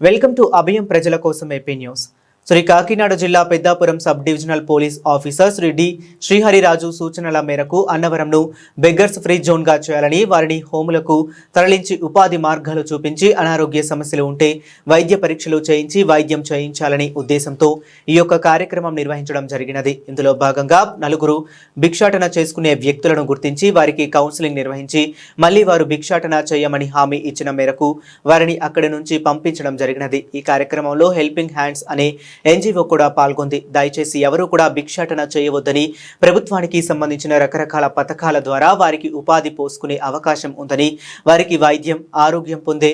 Welcome to అభయం ప్రజల కోసం AP news. Shri Kakinada జిల్లా Peddapuram sub divisional police officer Shri D Srihariraju సూచనల మేరకు అన్నవరంను బెగ్గర్స్ ఫ్రీ జోన్గా చేయాలని వారిని హోములకు తరలించి ఉపాధి మార్గాలు చూపించి అనారోగ్య సమస్యలు ఉంటే వైద్య పరీక్షలు చేయించి వైద్యం చేయించాలని ఉద్దేశంతో ఈ యొక్క కార్యక్రమం నిర్వహించడం జరిగినది. ఇందులో భాగంగా నలుగురు భిక్షాటన చేసుకునే వ్యక్తులను గుర్తించి వారికి కౌన్సిలింగ్ నిర్వహించి మళ్ళీ వారు భిక్షాటన చేయమని హామీ ఇచ్చిన మేరకు వారిని అక్కడి నుంచి పంపించడం జరిగినది. ఈ కార్యక్రమంలో హెల్పింగ్ హ్యాండ్స్ అనే ఎన్జీఓ కూడా పాల్గొంది. దయచేసి ఎవరూ కూడా భిక్షాటన చేయవద్దని ప్రభుత్వానికి సంబంధించిన రకరకాల పథకాల ద్వారా వారికి ఉపాధి పోసుకునే అవకాశం ఉందని వారికి వైద్యం ఆరోగ్యం పొందే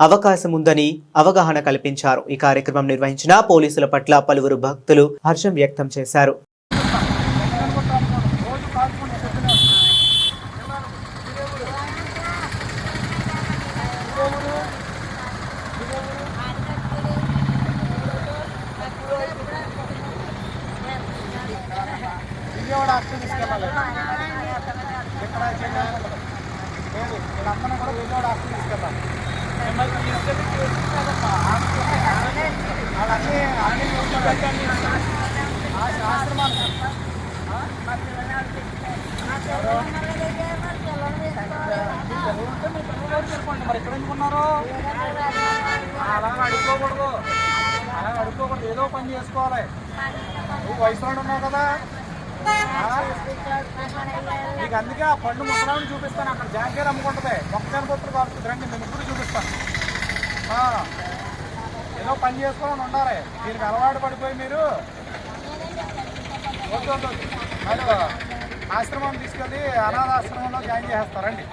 అవకాశం ఉందని అవగాహన కల్పించారు. ఈ కార్యక్రమం నిర్వహించిన పోలీసుల పట్ల పలువురు భక్తులు హర్షం వ్యక్తం చేశారు. విజయవాడ హాస్టల్ తీసుకెళ్ళాలి ఎక్కడ లేదు కూడా విజయవాడ హాస్టల్ తీసుకెళ్ళాలి వాళ్ళన్నీ అన్ని ఆశ్రమాలు చెప్పండి మరి ఎక్కడ ఎందుకున్నారు అలా అడుక్కోకూడదు అలా అడుక్కోకూడదు ఏదో పని చేసుకోవాలి. నువ్వు వయసులో ఉన్నావు కదా. నీకు అందుకే ఆ పండు ముసలాన్ని చూపిస్తాను. అక్కడ జాంకేర్ అమ్ముకుంటుంది మొక్కజొన్న పొత్తులు కాస్తుంది రండి నేను ఇప్పుడు చూపిస్తాను. ఏదో పని చేసుకోవాలని ఉండాలి. దీనికి అలవాటు పడిపోయి మీరు. వద్దు ఆశ్రమం తీసుకెళ్ళి అనాథ ఆశ్రమంలో జాయిన్ చేసేస్తారండి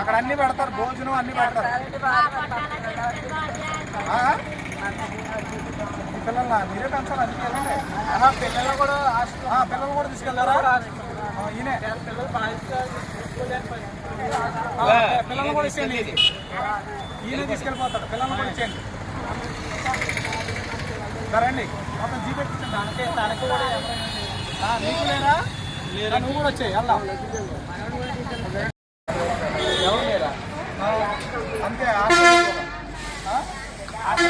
అక్కడ అన్ని పెడతారు. భోజనం అన్ని పెడతారు. పిల్లల మీరే పెంచాలి అందుకే పిల్లలు కూడా పిల్లలు కూడా తీసుకెళ్తారా ఆ, ఈయనే. పిల్లలు కూడా ఇచ్చేయండి. ఈయన తీసుకెళ్ళిపోతాడు. పిల్లలు కూడా ఇచ్చేయండి. సరేండి మొత్తం జీపెట్టించండి దానికి దానికి కూడా నీకు లేరా నువ్వు కూడా వచ్చాయి. వెళ్దాం.